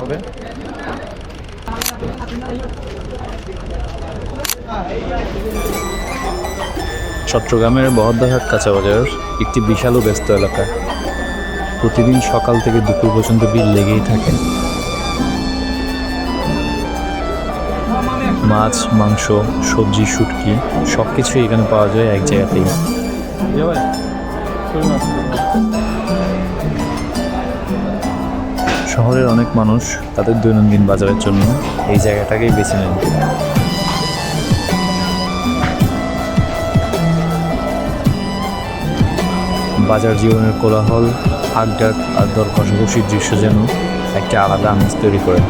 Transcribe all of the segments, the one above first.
হবে? চট্টগ্রামের বহদ্দারহাট কাঁচাবাজার একটি বিশাল ও ব্যস্ত এলাকা। প্রতিদিন সকাল থেকে দুপুর পর্যন্ত ভিড় লেগেই থাকে। মাছ মাংস সবজি শুটকি সব কিছুই এখানে পাওয়া যায় এক জায়গাতেই। শহরের অনেক মানুষ তাদের দৈনন্দিন বাজারের জন্য এই জায়গাটাকেই বেছে নেন। বাজার জীবনের কোলাহল আগডাক আর দর কষাকষির দৃশ্য যেন একটা আলাদা আমেজ তৈরি করে।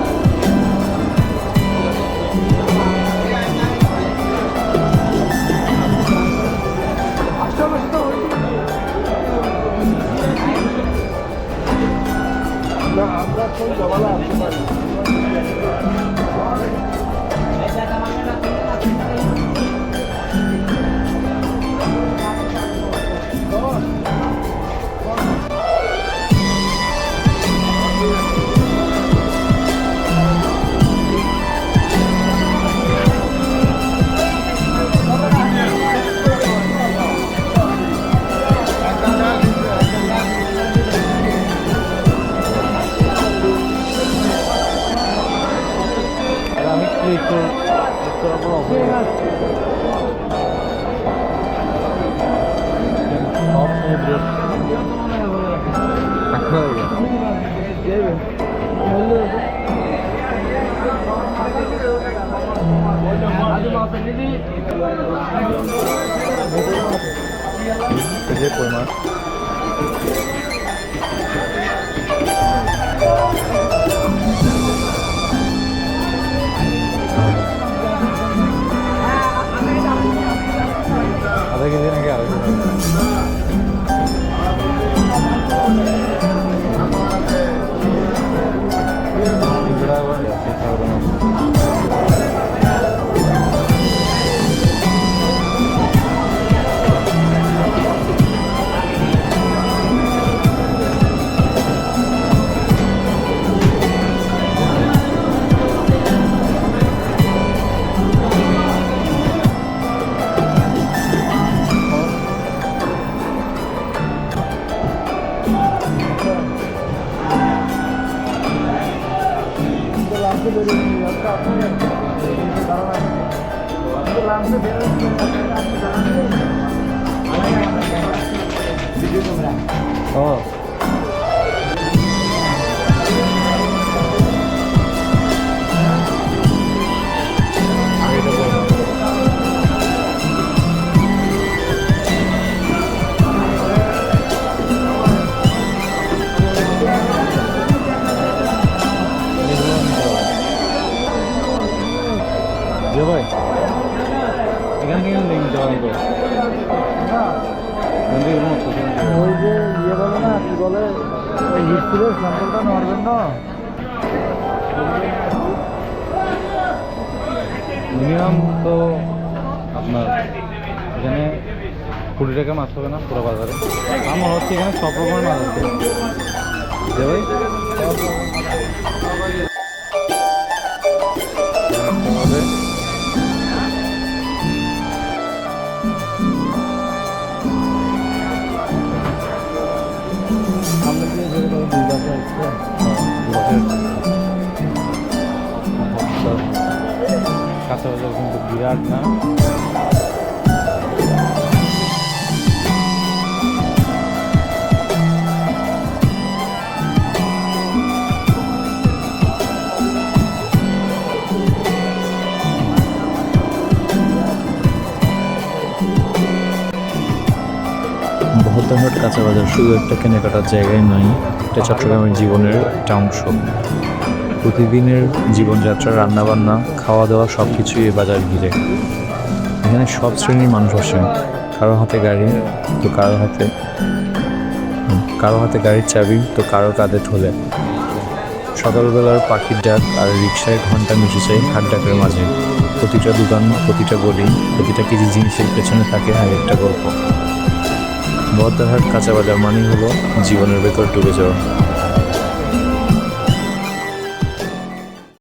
Amerika, akraba oluyor. Altına duruyor. Akraba oluyor. Değil mi? Hadi koyma. dari apa Oh. মত পছন্দ করে। ওই যে ইয়ে বলে না কি বলে? ওই হিস্ট্রির স্যাম্পলটা নেওয়ার জন্য মিনিমাম তো আপনার এখানে কুড়ি টাকা মাছ হবে না পুরো বাজারে? আমার হচ্ছে এখানে সব রকমের মাছ আছে। ভাই বাসা আসছে কাঁচা কিন্তু বিরাট না। বহদ্দারহাট কাঁচাবাজার শুধু একটা কেনাকাটার জায়গায় নয়, এটা চট্টগ্রামের জীবনের একটা অংশ। প্রতিদিনের জীবনযাত্রা, রান্নাবান্না খাওয়া দাওয়া সব কিছুই এই বাজার ঘিরে। এখানে সব শ্রেণির মানুষ আসে। কারও হাতে গাড়ি, তো কারও হাতে কারও হাতে গাড়ির চাবি, তো কারও কাঁধে ঠোলে সকালবেলার পাখির ডাক আর রিক্সায় ঘণ্টা মিশে যায় হাট ডাকের মাঝে। প্রতিটা দোকান, প্রতিটা গলি, প্রতিটা কেজি জিনিসের পেছনে থাকে আর একটা গল্প। বহদ্দারহাট কাঁচা বাজার মানেই হলো জীবনের ভেতর ডুবে যাওয়া।